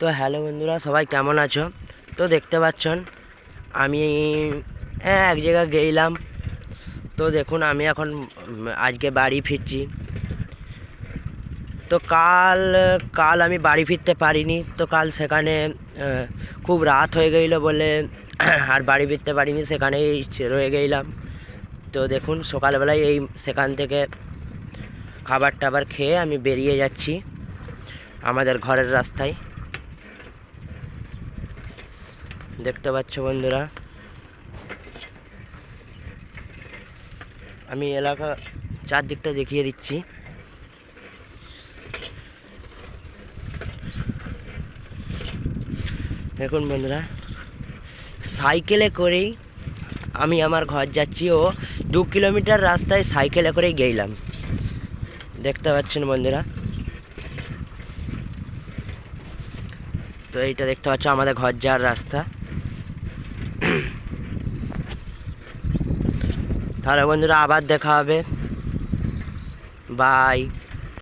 তো হ্যালো বন্ধুরা সবাই কেমন আছো? তো দেখতে পাচ্ছেন আমি হ্যাঁ, এক জায়গায় গেলাম। তো দেখুন আমি এখন আজকে বাড়ি ফিরছি। তো কাল কাল আমি বাড়ি ফিরতে পারিনি। তো কাল সেখানে খুব রাত হয়ে গেলো বলে আর বাড়ি ফিরতে পারিনি সেখানেই রয়ে গেলাম। তো দেখুন সকালবেলায় এই সেখান থেকে খাবার টাবার খেয়ে আমি বেরিয়ে যাচ্ছি আমাদের ঘরের রাস্তায়। দেখতে পাচ্ছ বন্ধুরা। আমি এলাকা চারদিকটা দেখিয়ে দিচ্ছি। দেখুন বন্ধুরা, সাইকেলে করেই আমি আমার ঘর যাচ্ছি ও দু কিলোমিটার রাস্তায় সাইকেলে করেই গেলাম। দেখতে পাচ্ছেন বন্ধুরা? তো এইটা দেখতে পাচ্ছ, আমাদের ঘর যাওয়ার রাস্তা। তাহলে বন্ধুরা আবার দেখা হবে। বাই